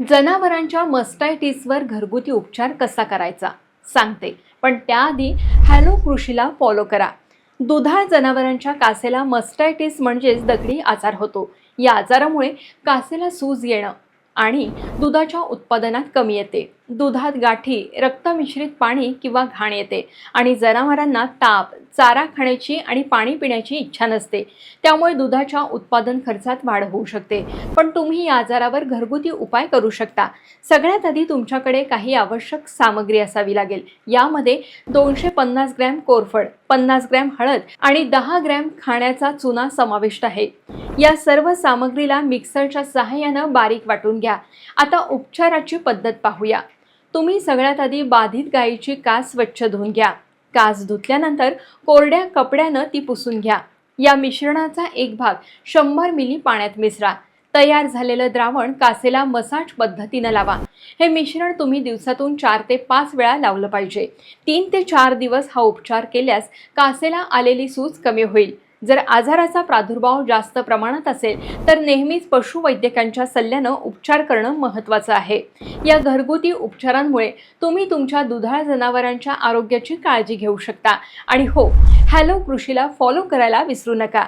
जनावरांच्या मस्टायटिसवर घरगुती उपचार कसा करायचा? सांगते. पण त्याआधी हॅलो कृषीला फॉलो करा. दुधाळ जनावरांच्या कासेला मस्टायटिस म्हणजेच दगडी आजार होतो. या आजारामुळे कासेला सूज येणं आणि दुधाच्या उत्पादनात कमी येते. दुधात गाठी रक्तमिश्रित पाणी किंवा घाण येते आणि जनावरांना ताप चारा खाण्याची आणि पाणी पिण्याची इच्छा नसते. त्यामुळे दुधाच्या उत्पादन खर्चात वाढ होऊ शकते. पण तुम्ही या आजारावर घरगुती उपाय करू शकता. सगळ्यात आधी तुमच्याकडे काही आवश्यक सामग्री असावी लागेल. यामध्ये दोनशे पन्नास ग्रॅम कोरफड पन्नास ग्रॅम हळद आणि दहा ग्रॅम खाण्याचा चुना समाविष्ट आहे. या सर्व सामग्रीला मिक्सरच्या सहाय्यानं बारीक वाटून घ्या. आता उपचाराची पद्धत पाहूया. तुम्ही सगळ्यात आधी बाधित गायीची कास स्वच्छ धुवून घ्या. कास धुतल्यानंतर कोरड्या कपड्यानं ती पुसून घ्या. या मिश्रणाचा एक भाग शंभर मिली पाण्यात मिसळा. तयार झालेलं द्रावण कासेला मसाज पद्धतीनं लावा. हे मिश्रण तुम्ही दिवसातून चार ते पाच वेळा लावलं पाहिजे. तीन ते चार दिवस हा उपचार केल्यास कासेला आलेली सूज कमी होईल. जर आजाराचा प्रादुर्भाव जास्त प्रमाणात असेल तर नेहमीच पशुवैद्यकांच्या सल्ल्यानं उपचार करणं महत्त्वाचं आहे. या घरगुती उपचारांमुळे तुम्ही तुमच्या दुधाळ जनावरांच्या आरोग्याची काळजी घेऊ शकता. आणि हो हॅलो कृषीला फॉलो करायला विसरू नका.